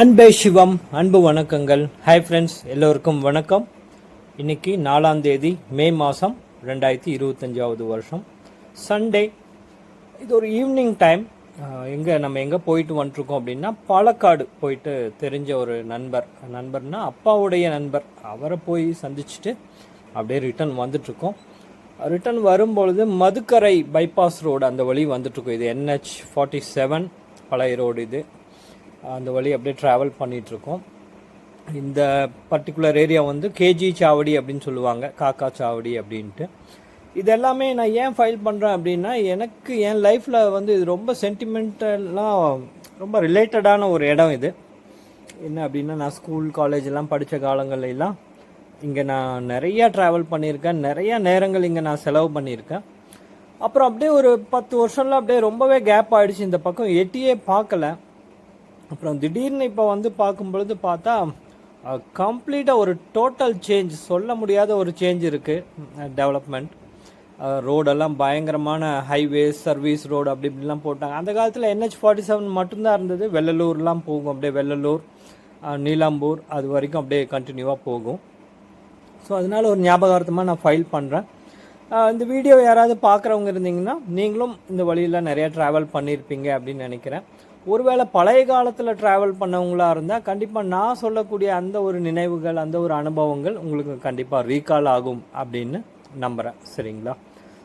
அன்பே சிவம் அன்பு வணக்கங்கள். ஹாய் ஃப்ரெண்ட்ஸ் எல்லோருக்கும் வணக்கம். இன்னைக்கு நாலாம் தேதி மே மாதம் ரெண்டாயிரத்தி இருபத்தஞ்சாவது வருஷம். சண்டே இது ஒரு ஈவினிங் டைம் எங்கே நம்ம எங்கே போயிட்டு வந்துட்டுருக்கோம் அப்படின்னா பாலக்காடு போயிட்டு தெரிஞ்ச ஒரு நண்பர். நண்பர்னா அப்பாவுடைய நண்பர். அவரை போய் சந்திச்சுட்டு அப்படியே ரிட்டர்ன் வந்துட்ருக்கோம் ரிட்டர்ன் வரும்பொழுது மதுக்கரை பைபாஸ் ரோடு அந்த வழி வந்துட்டுருக்கோம். இது என்ஹெச் ஃபார்ட்டி செவன் பழைய ரோடு இது. அந்த வழி அப்படியே ட்ராவல் பண்ணிகிட்ருக்கோம் இந்த பர்டிகுலர் ஏரியா வந்து கேஜி சாவடி அப்படின்னு சொல்லுவாங்க காக்கா சாவடி அப்படின்ட்டு. இது எல்லாமே நான் ஏன் ஃபைல் பண்ணுறேன் அப்படின்னா எனக்கு என் லைஃப்பில் வந்து இது ரொம்ப சென்டிமெண்டலாக ரொம்ப ரிலேட்டடான ஒரு இடம் இது. என்ன அப்படின்னா நான் ஸ்கூல் காலேஜ் எல்லாம் படித்த காலங்கள்ல இங்கே நான் நிறையா ட்ராவல் பண்ணியிருக்கேன். நிறையா நேரங்கள் இங்கே நான் செலவு பண்ணியிருக்கேன். அப்புறம் அப்படியே ஒரு பத்து வருஷம்லாம் அப்படியே ரொம்பவே கேப் ஆகிடுச்சு இந்த பக்கம். எட்டியே பார்க்கல. அப்புறம் திடீர்னு இப்போ வந்து பார்க்கும் பொழுது பார்த்தா கம்ப்ளீட்டாக ஒரு டோட்டல் சேஞ்ச் சொல்ல முடியாத ஒரு சேஞ்ச் இருக்குது டெவலப்மெண்ட் ரோடெல்லாம் பயங்கரமான ஹைவேஸ் சர்வீஸ் ரோடு அப்படி இப்படிலாம் போட்டாங்க. அந்த காலத்தில் என்ஹெச் ஃபார்ட்டி செவன் மட்டும்தான் இருந்தது. வெள்ளலூர்லாம் போகும். அப்படியே வெள்ளலூர் நீலாம்பூர் அது வரைக்கும் அப்படியே கண்டினியூவாக போகும். ஸோ அதனால ஒரு ஞாபகார்த்தமாக நான் ஃபைல் பண்ணுறேன் இந்த வீடியோ யாராவது பார்க்குறவங்க இருந்தீங்கன்னா நீங்களும் இந்த வழியில் நிறைய ட்ராவல் பண்ணியிருப்பீங்க அப்படின்னு நினைக்கிறேன். ஒருவேளை பழைய காலத்தில் ட்ராவல் பண்ணவங்களாக இருந்தால் கண்டிப்பாக நான் சொல்லக்கூடிய அந்த ஒரு நினைவுகள் அந்த ஒரு அனுபவங்கள் உங்களுக்கு கண்டிப்பாக ரீகால் ஆகும் அப்படின்னு நம்புகிறேன் சரிங்களா?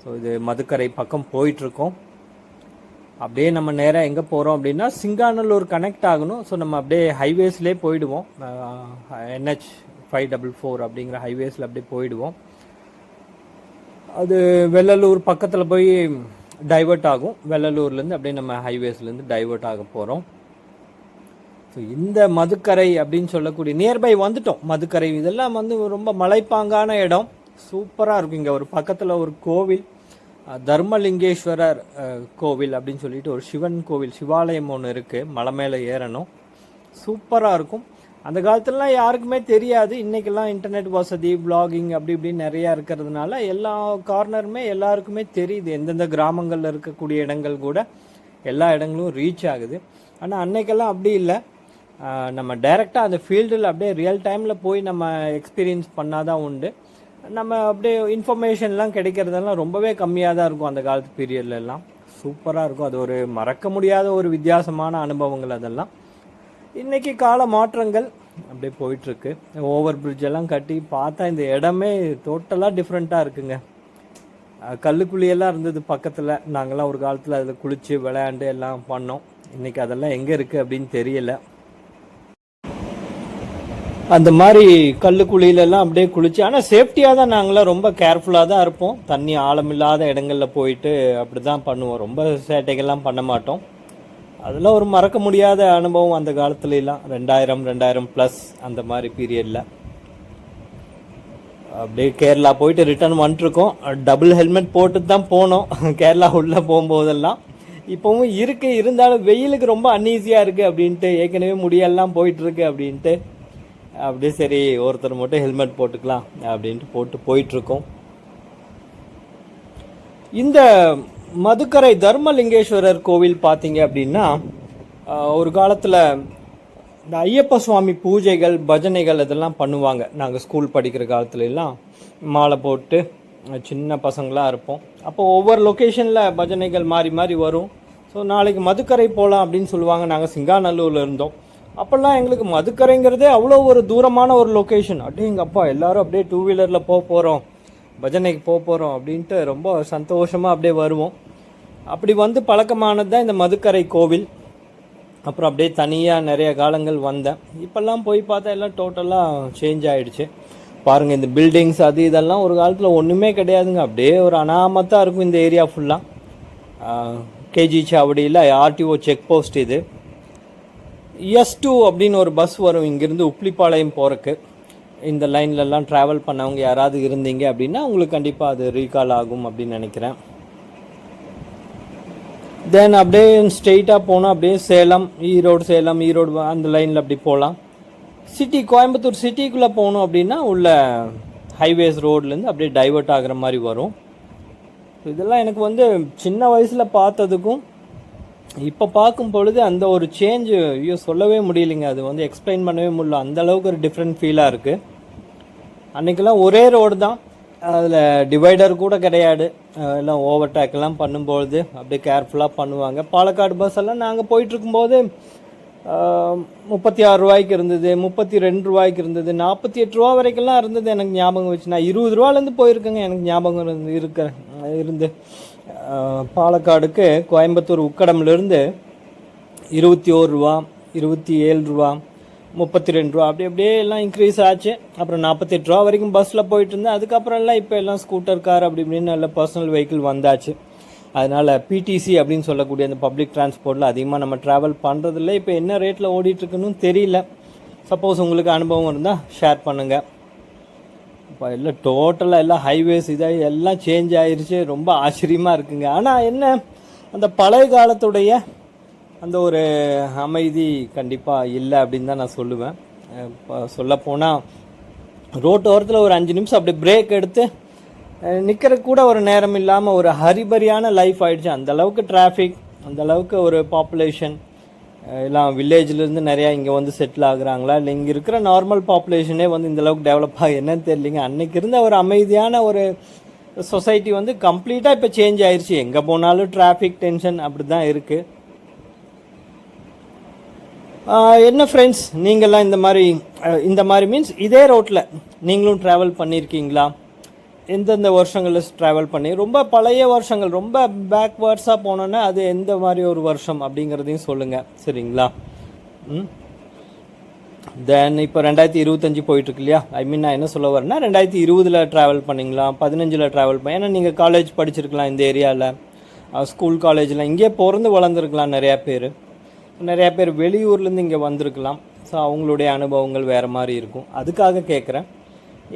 ஸோ இது மதுக்கரை பக்கம் போயிட்டுருக்கோம். அப்படியே நம்ம நேராக எங்கே போகிறோம் அப்படின்னா சிங்கானல்லூர் கனெக்ட் ஆகணும். ஸோ நம்ம அப்படியே ஹைவேஸ்லேயே போயிடுவோம். என்ஹெச் ஃபைவ் டபுள் ஃபோர் அப்படிங்கிற ஹைவேஸில் அப்படியே போயிடுவோம். அது வெள்ளலூர் பக்கத்தில் போய் டைவர்ட் ஆகும். வெள்ளலூர்லேருந்து அப்படியே நம்ம ஹைவேஸ்லேருந்து டைவர்ட் ஆக போகிறோம் ஸோ இந்த மதுக்கரை அப்படின்னு சொல்லக்கூடிய நியர்பை வந்துட்டோம். மதுக்கரை இதெல்லாம் வந்து ரொம்ப மலைப்பாங்கான இடம். சூப்பராக இருக்கும். இங்கே ஒரு பக்கத்தில் ஒரு கோவில். தர்மலிங்கேஸ்வரர் கோவில் அப்படின்னு சொல்லிட்டு ஒரு சிவன் கோவில் சிவாலயம் ஒன்று இருக்குது மலை மேலே ஏறணும். சூப்பராக இருக்கும். அந்த காலத்துலலாம் யாருக்குமே தெரியாது. இன்றைக்கெல்லாம் இன்டர்நெட் வசதி பிளாகிங் அப்படி இப்படின்னு நிறையா இருக்கிறதுனால எல்லா கார்னருமே எல்லாருக்குமே தெரியுது. எந்தெந்த கிராமங்களில் இருக்கக்கூடிய இடங்கள் கூட எல்லா இடங்களும் ரீச் ஆகுது. ஆனால் அன்னைக்கெல்லாம் அப்படி இல்லை. நம்ம டைரெக்டாக அந்த ஃபீல்டில் அப்படியே ரியல் டைமில் போய் நம்ம எக்ஸ்பீரியன்ஸ் பண்ணாதான் உண்டு. நம்ம அப்படியே இன்ஃபர்மேஷன்லாம் கிடைக்கிறதெல்லாம் ரொம்பவே கம்மியாக தான் இருக்கும் அந்த காலத்து பீரியட்லலாம் சூப்பராக இருக்கும். அது ஒரு மறக்க முடியாத ஒரு வித்தியாசமான அனுபவங்கள் அதெல்லாம். இன்றைக்கி கால மாற்றங்கள் அப்படியே போயிட்டுருக்கு. ஓவர் பிரிட்ஜ் எல்லாம் கட்டி பார்த்தா இந்த இடமே டோட்டலாக டிஃப்ரெண்ட்டாக இருக்குங்க. கல்லுக்குழியெல்லாம் இருந்தது பக்கத்தில். நாங்கள்லாம் ஒரு காலத்தில் அதில் குளித்து விளையாண்டு எல்லாம் பண்ணோம். இன்றைக்கி அதெல்லாம் எங்கே இருக்குது அப்படின்னு தெரியலை. அந்த மாதிரி கல்லுக்குழியிலலாம் அப்படியே குளிச்சு ஆனால் சேஃப்டியாக தான் நாங்களாம் ரொம்ப கேர்ஃபுல்லாக தான் இருப்போம். தண்ணி ஆழமில்லாத இடங்கள்ல போயிட்டு அப்படி தான் பண்ணுவோம். ரொம்ப சேட்டைகள்லாம் பண்ண மாட்டோம். அதெல்லாம் ஒரு மறக்க முடியாத அனுபவம் அந்த காலத்துலலாம் ரெண்டாயிரம் ரெண்டாயிரம் ப்ளஸ் அந்த மாதிரி பீரியடில் அப்படியே கேரளா போயிட்டு ரிட்டர்ன் வந்துட்டுருக்கோம் டபுள் ஹெல்மெட் போட்டு தான் போனோம். கேரளா உள்ளே போகும்போதெல்லாம். இப்போவும் இருக்கு. இருந்தாலும் வெயிலுக்கு ரொம்ப அன்ஈஸியாக இருக்குது அப்படின்ட்டு ஏற்கனவே முடியெல்லாம் போயிட்டுருக்கு அப்படின்ட்டு. அப்படியே சரி ஒருத்தர் மட்டும் ஹெல்மெட் போட்டுக்கலாம் அப்படின்ட்டு போட்டு போயிட்டுருக்கோம். இந்த மதுக்கரை தர்மலிங்கேஸ்வரர் கோவில் பார்த்தீங்க அப்படின்னா ஒரு காலத்தில் இந்த ஐயப்ப சுவாமி பூஜைகள் பஜனைகள் இதெல்லாம் பண்ணுவாங்க. நாங்கள் ஸ்கூல் படிக்கிற காலத்துல எல்லாம் மாலை போட்டு சின்ன பசங்களாக இருப்போம். அப்போ ஒவ்வொரு லொக்கேஷனில் பஜனைகள் மாறி மாறி வரும். ஸோ நாளைக்கு மதுக்கரை போகலாம் அப்படின்னு சொல்லுவாங்க. நாங்கள் சிங்காநல்லூரில் இருந்தோம். அப்போல்லாம் எங்களுக்கு மதுக்கரைங்கிறதே அவ்வளோ ஒரு தூரமான ஒரு லொக்கேஷன் அப்படியே எங்கள் அப்பா எல்லோரும் அப்படியே டூ வீலரில் போக போகிறோம் பஜனைக்கு போக போகிறோம் அப்படின்ட்டு ரொம்ப சந்தோஷமாக அப்படியே வருவோம். அப்படி வந்து பழக்கமானது தான் இந்த மதுக்கரை கோவில். அப்புறம் அப்படியே தனியாக நிறைய காலங்கள் வந்தேன். இப்போல்லாம் போய் பார்த்தா எல்லாம் டோட்டலாக சேஞ்ச் ஆகிடுச்சு பாருங்கள் இந்த பில்டிங்ஸ் அது இதெல்லாம் ஒரு காலத்தில் ஒன்றுமே கிடையாதுங்க. அப்படியே ஒரு அனாமத்தாக இருக்கும் இந்த ஏரியா ஃபுல்லாக கேஜி சாவடியில் ஆர்டிஓ செக் போஸ்ட் இது. எஸ் டூ அப்படின்னு ஒரு பஸ் வரும் இங்கேருந்து உப்ளிப்பாளையம் போகிறக்கு இந்த லைன்லலாம் ட்ராவல் பண்ணவங்க யாராவது இருந்தீங்க அப்படின்னா உங்களுக்கு கண்டிப்பாக அது ரீகால் ஆகும் அப்படின்னு நினைக்கிறேன். தென் அப்படியே ஸ்ட்ரெயிட்டாக போனால் அப்படியே சேலம் ஈரோடு சேலம் ஈரோடு அந்த லைனில் அப்படி போகலாம் சிட்டி கோயம்புத்தூர் சிட்டிக்குள்ளே போகணும் அப்படின்னா உள்ள ஹைவேஸ் ரோட்லேருந்து அப்படியே டைவர்ட் ஆகுற மாதிரி வரும். இதெல்லாம் எனக்கு வந்து சின்ன வயசில் பார்த்ததுக்கும் இப்போ பார்க்கும் பொழுது அந்த ஒரு சேஞ்சு ஐயோ சொல்லவே முடியலைங்க. அது வந்து எக்ஸ்பிளைன் பண்ணவே முடியல. அந்த அளவுக்கு ஒரு டிஃப்ரெண்ட் ஃபீலாக இருக்குது அன்றைக்கெல்லாம் ஒரே ரோடு தான். அதில் டிவைடர் கூட கிடையாது. எல்லாம் ஓவர் பண்ணும்பொழுது அப்படியே கேர்ஃபுல்லாக பண்ணுவாங்க. பாலக்காடு பஸ் எல்லாம் நாங்கள் போயிட்டுருக்கும்போது முப்பத்தி ஆறு ரூபாய்க்கு இருந்தது முப்பத்தி ரெண்டு ரூபாய்க்கு இருந்தது நாற்பத்தி எட்டு ரூபா வரைக்கும்லாம் இருந்தது எனக்கு ஞாபகம் வச்சு நான் இருபது ரூபாலேருந்து போயிருக்கேங்க எனக்கு ஞாபகம் இருந்து இருக்க இருந்து. பாலக்காடுக்கு கோயம்புத்தூர் உக்கடம்லேருந்து இருபத்தி ஓரு ரூபா இருபத்தி ஏழு ரூபா முப்பத்தி ரெண்டு ரூபா. அப்படி அப்படியே எல்லாம் இன்க்ரீஸ் ஆச்சு. அப்புறம் நாற்பத்தெட்டு ரூபா வரைக்கும் பஸ்ஸில் போயிட்டு இருந்தேன். அதுக்கப்புறம் எல்லாம் இப்போ எல்லாம் ஸ்கூட்டர் கார் அப்படி இப்படின்னு நல்ல பர்சனல் வெஹிக்கிள் வந்தாச்சு. அதனால் பிடிசி அப்படின்னு சொல்லக்கூடிய அந்த பப்ளிக் டிரான்ஸ்போர்ட்டில் அதிகமாக நம்ம ட்ராவல் பண்ணுறதில்ல இப்போ என்ன ரேட்டில் ஓடிட்டுருக்குன்னு தெரியல. சப்போஸ் உங்களுக்கு அனுபவம் இருந்தால் ஷேர் பண்ணுங்கள் இப்போ எல்லாம் டோட்டலாக எல்லாம் ஹைவேஸ் இதாக எல்லாம் சேஞ்ச் ஆயிடுச்சு ரொம்ப ஆச்சரியமாக இருக்குங்க. ஆனால் என்ன அந்த பழைய காலத்துடைய அந்த ஒரு அமைதி கண்டிப்பாக இல்லை அப்படின்னு தான் நான் சொல்லுவேன். இப்போ சொல்லப்போனால் ரோட்டோரத்தில் ஒரு அஞ்சு நிமிஷம் அப்படி பிரேக் எடுத்து நிற்கிற கூட ஒரு நேரம் இல்லாமல் ஒரு ஹரிபரியான லைஃப் ஆகிடுச்சு அந்தளவுக்கு டிராஃபிக் அந்தளவுக்கு ஒரு பாப்புலேஷன் எல்லாம் வில்லேஜ்லேருந்து நிறையா இங்கே வந்து செட்டில் ஆகுறாங்களா? இல்லை இங்கே இருக்கிற நார்மல் பாப்புலேஷனே வந்து இந்தளவுக்கு டெவலப் ஆகி என்னன்னு தெரியலிங்க. அன்றைக்கி இருந்த ஒரு அமைதியான ஒரு சொசைட்டி வந்து கம்ப்ளீட்டாக இப்போ சேஞ்ச் ஆயிடுச்சு எங்கே போனாலும் டிராஃபிக் டென்ஷன் அப்படி தான் இருக்குது என்ன ஃப்ரெண்ட்ஸ் நீங்கள்லாம் இந்த மாதிரி இந்த மாதிரி மீன்ஸ் இதே ரோட்டில் நீங்களும் ட்ராவல் பண்ணியிருக்கீங்களா எந்தெந்த வருஷங்களில் ட்ராவல் பண்ணி ரொம்ப பழைய வருஷங்கள் ரொம்ப பேக்வேர்ட்ஸாக போனோன்னா அது எந்த மாதிரி ஒரு வருஷம் அப்படிங்கிறதையும் சொல்லுங்கள் சரிங்களா? ம்? தென் இப்போ ரெண்டாயிரத்தி இருபத்தஞ்சி போயிட்டுருக்கு இல்லையா ஐ மீன் நான் என்ன சொல்ல வரேன்னா ரெண்டாயிரத்தி இருபதில் ட்ராவல் பண்ணிங்களா? பதினஞ்சில் ட்ராவல் பண்ண ஏன்னா நீங்கள் காலேஜ் படிச்சிருக்கலாம் இந்த ஏரியாவில் ஸ்கூல் காலேஜில் இங்கேயே பிறந்து வளர்ந்துருக்கலாம் நிறையா பேர். நிறையா பேர் வெளியூர்லேருந்து இங்கே வந்திருக்கலாம். ஸோ அவங்களுடைய அனுபவங்கள் வேறு மாதிரி இருக்கும். அதுக்காக கேட்குறேன்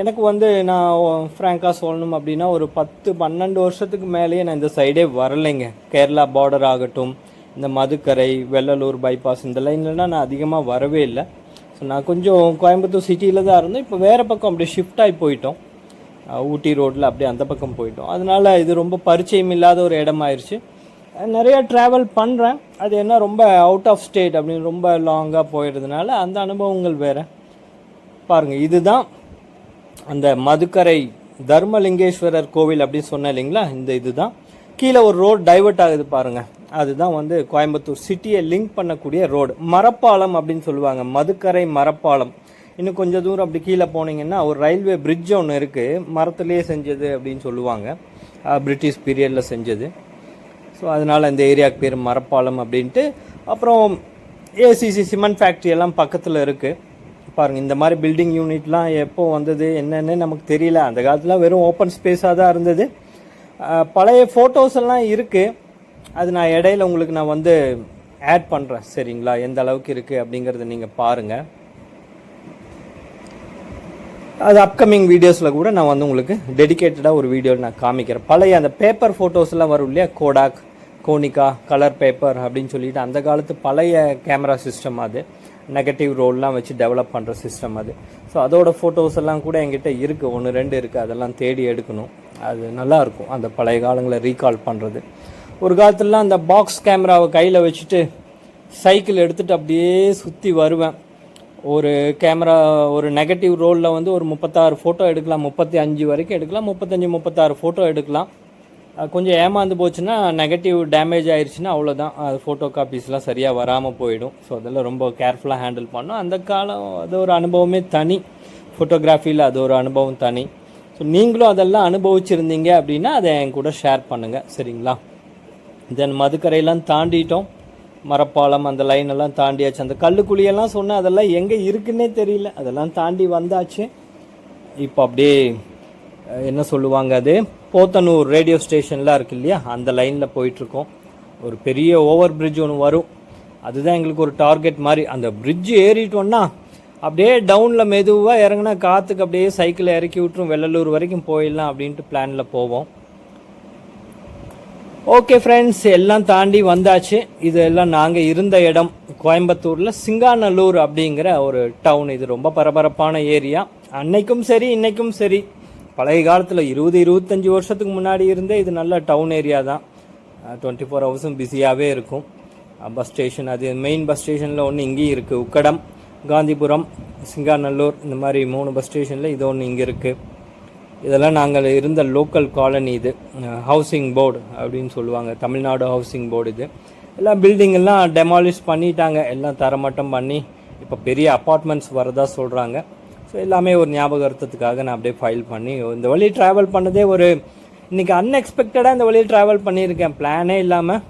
எனக்கு வந்து நான் ஃப்ராங்காக சொல்லணும் அப்படின்னா ஒரு பத்து பன்னெண்டு வருஷத்துக்கு மேலேயே நான் இந்த சைடே வரலைங்க. கேரளா பார்டர் ஆகட்டும் இந்த மதுக்கரை வெள்ளலூர் பைபாஸ் இந்த லைன்லலாம் நான் அதிகமாக வரவே இல்லை. ஸோ நான் கொஞ்சம் கோயம்புத்தூர் சிட்டியில் தான் இருந்தேன். இப்போ வேறு பக்கம் அப்படியே ஷிஃப்ட் ஆகி போயிட்டோம். ஊட்டி ரோட்டில் அப்படியே அந்த பக்கம் போயிட்டோம். அதனால் இது ரொம்ப பரிச்சயம் இல்லாத ஒரு இடமாயிருச்சு. நிறைய ட்ராவல் பண்ணுறேன் அது என்ன ரொம்ப அவுட் ஆஃப் ஸ்டேட் அப்படின்னு ரொம்ப லாங்காக போயிடுறதுனால அந்த அனுபவங்கள் வேறு. பாருங்கள் இதுதான் அந்த மதுக்கரை தர்மலிங்கேஸ்வரர் கோவில் அப்படின்னு சொன்னேன் இல்லைங்களா? இந்த இதுதான். கீழே ஒரு ரோடு டைவர்ட் ஆகுது பாருங்கள் அதுதான் வந்து கோயம்புத்தூர் சிட்டியை லிங்க் பண்ணக்கூடிய ரோடு மரப்பாலம் அப்படின்னு சொல்லுவாங்க. மதுக்கரை மரப்பாலம். இன்னும் கொஞ்சம் தூரம் அப்படி கீழே போனீங்கன்னா ஒரு ரயில்வே பிரிட்ஜ் ஒன்று இருக்குது மரத்துலேயே செஞ்சது அப்படின்னு சொல்லுவாங்க. பிரிட்டிஷ் பீரியடில் செஞ்சது. ஸோ அதனால் இந்த ஏரியாவுக்கு பேர் மரப்பாலம் அப்படின்ட்டு. அப்புறம் ஏசிசி சிமெண்ட் ஃபேக்ட்ரி எல்லாம் பக்கத்தில் இருக்குது பாருங்கள் இந்த மாதிரி பில்டிங் யூனிட்லாம் எப்போ வந்தது என்னன்னு நமக்கு தெரியல. அந்த காலத்தில் வெறும் ஓப்பன் ஸ்பேஸாக தான் இருந்தது. பழைய ஃபோட்டோஸ் எல்லாம் இருக்குது அது நான் இடையில உங்களுக்கு நான் வந்து ஆட் பண்ணுறேன் சரிங்களா? எந்த அளவுக்கு இருக்குது அப்படிங்கிறத நீங்கள் பாருங்கள் அது அப்கமிங் வீடியோஸில் கூட நான் வந்து உங்களுக்கு டெடிகேட்டடாக ஒரு வீடியோ நான் காமிக்கிறேன். பழைய அந்த பேப்பர் ஃபோட்டோஸ்லாம் வரும் இல்லையா? கோடாக் கோனிக்கா கலர் பேப்பர் அப்படின்னு சொல்லிட்டு அந்த காலத்து பழைய கேமரா சிஸ்டம் அது. நெகட்டிவ் ரோல்லாம் வச்சு டெவலப் பண்ணுற சிஸ்டம் அது. ஸோ அதோட ஃபோட்டோஸ் எல்லாம் கூட என்கிட்ட இருக்குது ஒன்று ரெண்டு இருக்குது அதெல்லாம் தேடி எடுக்கணும். அது நல்லா இருக்கும். அந்த பழைய காலங்களை ரீகால் பண்ணுறது ஒரு காலத்துலலாம் அந்த பாக்ஸ் கேமராவை கையில் வச்சுட்டு சைக்கிள் எடுத்துகிட்டு அப்படியே சுற்றி வருவேன். ஒரு கேமரா ஒரு நெகட்டிவ் ரோலில் வந்து ஒரு முப்பத்தாறு ஃபோட்டோ எடுக்கலாம். முப்பத்தி அஞ்சு வரைக்கும் எடுக்கலாம். முப்பத்தஞ்சு முப்பத்தாறு ஃபோட்டோ எடுக்கலாம். கொஞ்சம் ஏமாந்து போச்சுன்னா நெகட்டிவ் டேமேஜ் ஆயிடுச்சுன்னா அவ்வளோதான் அது ஃபோட்டோ காப்பீஸ்லாம் சரியாக வராமல் போயிடும். ஸோ அதெல்லாம் ரொம்ப கேர்ஃபுல்லாக ஹேண்டில் பண்ணோம் அந்த காலம் அது ஒரு அனுபவமே தனி. ஃபோட்டோகிராஃபியில் அது ஒரு அனுபவம் தனி. ஸோ நீங்களும் அதெல்லாம் அனுபவிச்சிருந்தீங்க அப்படின்னா அதை என் கூட ஷேர் பண்ணுங்கள் சரிங்களா? தென் மதுக்கரையெல்லாம் தாண்டிட்டோம். மரப்பாலம் அந்த லைன் எல்லாம் தாண்டியாச்சு. அந்த கல்லுக்குழியெல்லாம் சொன்னால் அதெல்லாம் எங்கே இருக்குன்னே தெரியல. அதெல்லாம் தாண்டி வந்தாச்சு. இப்போ அப்படியே என்ன சொல்லுவாங்க அது? போத்தனூர் ரேடியோ ஸ்டேஷன்லாம் இருக்கு இல்லையா? அந்த லைனில் போயிட்டுருக்கோம். ஒரு பெரிய ஓவர் பிரிட்ஜ் ஒன்று வரும். அதுதான் எங்களுக்கு ஒரு டார்கெட் மாதிரி. அந்த பிரிட்ஜ் ஏறிட்டோன்னா அப்படியே டவுனில் மெதுவாக இறங்கினா காற்றுக்கு அப்படியே சைக்கிளை இறக்கி விட்டுரும். வெள்ளலூர் வரைக்கும் போயிடலாம் அப்படின்ட்டு பிளானில் போவோம். ஓகே ஃப்ரெண்ட்ஸ் எல்லாம் தாண்டி வந்தாச்சு. இதெல்லாம் நாங்கள் இருந்த இடம். கோயம்புத்தூரில் சிங்காநல்லூர் அப்படிங்கிற ஒரு டவுன் இது ரொம்ப பரபரப்பான ஏரியா அன்னைக்கும் சரி இன்னைக்கும் சரி. பழைய காலத்தில் இருபது இருபத்தஞ்சி வருஷத்துக்கு முன்னாடி இருந்தே இது நல்ல டவுன் ஏரியா தான். டுவெண்ட்டி ஃபோர் ஹவர்ஸும் பிஸியாகவே இருக்கும். பஸ் ஸ்டேஷன் அது மெயின் பஸ் ஸ்டேஷனில் ஒன்று இங்கேயும் இருக்குது உக்கடம் காந்திபுரம் சிங்காநல்லூர் இந்த மாதிரி மூணு பஸ் ஸ்டேஷனில் இது ஒன்று இங்கே இருக்குது இதெல்லாம் நாங்கள் இருந்த லோக்கல் காலனி இது. ஹவுசிங் போர்டு அப்படின்னு சொல்லுவாங்க. தமிழ்நாடு ஹவுசிங் போர்டு இது. எல்லாம் பில்டிங்கெல்லாம் டெமாலிஷ் பண்ணிட்டாங்க. எல்லாம் தரமட்டம் பண்ணி இப்போ பெரிய அப்பார்ட்மெண்ட்ஸ் வரதா சொல்கிறாங்க ஸோ எல்லாமே ஒரு ஞாபகார்த்தத்துக்காக நான் அப்படியே ஃபைல் பண்ணி இந்த வழி ட்ராவல் பண்ணதே ஒரு இன்றைக்கி அன்எக்ஸ்பெக்டடாக இந்த வழியில் ட்ராவல் பண்ணியிருக்கேன். பிளானே இல்லாமல்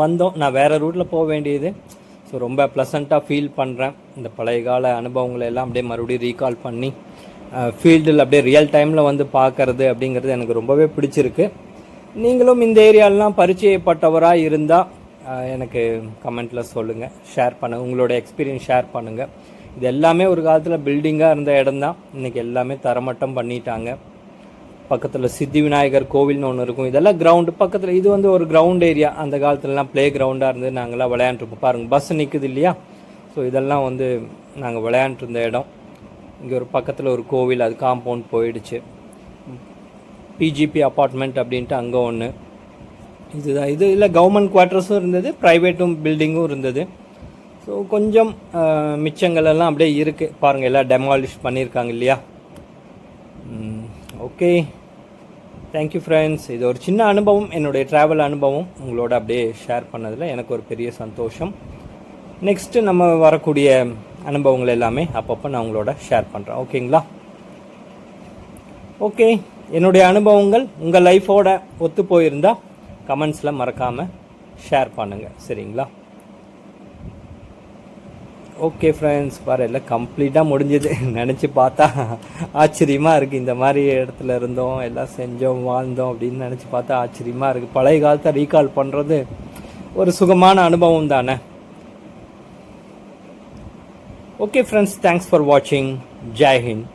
வந்தோம். நான் வேறு ரூட்டில் போக வேண்டியது. ஸோ ரொம்ப ப்ளசண்ட்டாக ஃபீல் பண்ணுறேன் இந்த பழைய கால அனுபவங்களை எல்லாம் அப்படியே மறுபடியும் ரீகால் பண்ணி ஃபீல்டில் அப்படியே ரியல் டைமில் வந்து பார்க்கறது அப்படிங்கிறது எனக்கு ரொம்பவே பிடிச்சிருக்கு. நீங்களும் இந்த ஏரியாலெலாம் பரிச்சயப்பட்டவராக இருந்தால் எனக்கு கமெண்ட்டில் சொல்லுங்கள் ஷேர் பண்ணுங்கள் உங்களோட எக்ஸ்பீரியன்ஸ் ஷேர் பண்ணுங்கள் இது எல்லாமே ஒரு காலத்தில் பில்டிங்காக இருந்த இடம் தான் இன்றைக்கி எல்லாமே தரமட்டம் பண்ணிட்டாங்க. பக்கத்தில் சித்தி விநாயகர் கோவில்னு ஒன்று இருக்கும். இதெல்லாம் கிரவுண்டு பக்கத்தில் இது வந்து ஒரு கிரவுண்ட் ஏரியா அந்த காலத்துலலாம் ப்ளே கிரவுண்டாக இருந்து நாங்கள்லாம் விளையாண்டுருப்போம் பாருங்கள் பஸ் நிற்குது இல்லையா? ஸோ இதெல்லாம் வந்து நாங்கள் விளையாண்டுருந்த இடம். இங்கே ஒரு பக்கத்தில் ஒரு கோவில் அது காம்பவுண்ட் போயிடுச்சு. பிஜிபி அப்பார்ட்மெண்ட் அப்படின்ட்டு அங்கே ஒன்று இதுதான் இது இல்லை கவர்மெண்ட் குவார்ட்டர்ஸும் இருந்தது ப்ரைவேட்டும் பில்டிங்கும் இருந்தது. ஸோ கொஞ்சம் மிச்சங்கள் எல்லாம் அப்படியே இருக்குது பாருங்கள் எல்லாம் டெமாலிஷ் பண்ணியிருக்காங்க இல்லையா? ஓகே. தேங்க்யூ ஃப்ரெண்ட்ஸ் இது ஒரு சின்ன அனுபவம். என்னுடைய ட்ராவல் அனுபவம். உங்களோட அப்படியே ஷேர் பண்ணதில் எனக்கு ஒரு பெரிய சந்தோஷம். நெக்ஸ்ட்டு நம்ம வரக்கூடிய அனுபவங்கள் எல்லாமே அப்பப்போ நான் உங்களோட ஷேர் பண்ணுறேன் ஓகேங்களா? ஓகே. என்னுடைய அனுபவங்கள் உங்கள் லைஃபோட ஒத்து போயிருந்தால் கமெண்ட்ஸில் மறக்காமல் ஷேர் பண்ணுங்கள் சரிங்களா? ஓகே ஃப்ரெண்ட்ஸ் பாரு எல்லாம் கம்ப்ளீட்டாக முடிஞ்சது. நினச்சி பார்த்தா ஆச்சரியமாக இருக்குது இந்த மாதிரி இடத்துல இருந்தோம் எல்லாம் செஞ்சோம் வாழ்ந்தோம் அப்படின்னு நினச்சி பார்த்தா ஆச்சரியமாக இருக்குது பழைய காலத்தை ரீகால் பண்ணுறது ஒரு சுகமான அனுபவம் தானே? ஓகே ஃப்ரெண்ட்ஸ் தேங்க்ஸ் ஃபார் வாட்சிங் ஜெய்ஹிந்த்